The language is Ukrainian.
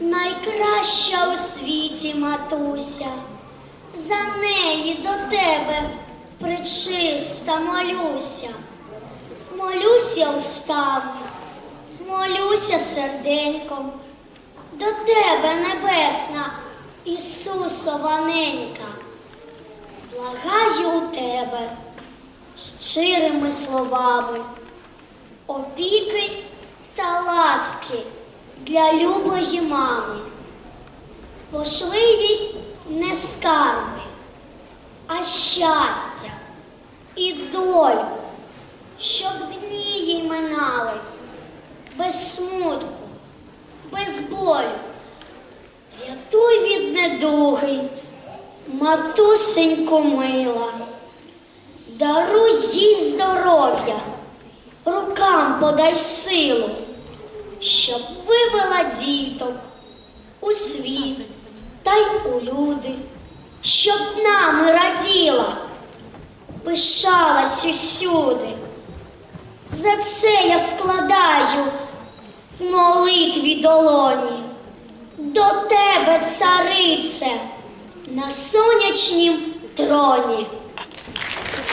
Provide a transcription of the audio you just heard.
найкраща у світі матуся. За неї до тебе причиста молюся. Молюся устами, молюся серденьком. До тебе, небесна, Ісусова ненька. Благаю у тебе щирими словами, опіки та ласки для любої мами. Пошли їй не скарби, а щастя і долю, щоб дні їй минали без смутку, без болю. Рятуй від недуги, матусенько мила, даруй їй здоров'я, рукам подай силу, щоб вивела діток у світ та й у люди, щоб нами раділа, пишалась усюди. За це я складаю в молитві долоні до тебе, царице, на сонячнім троні.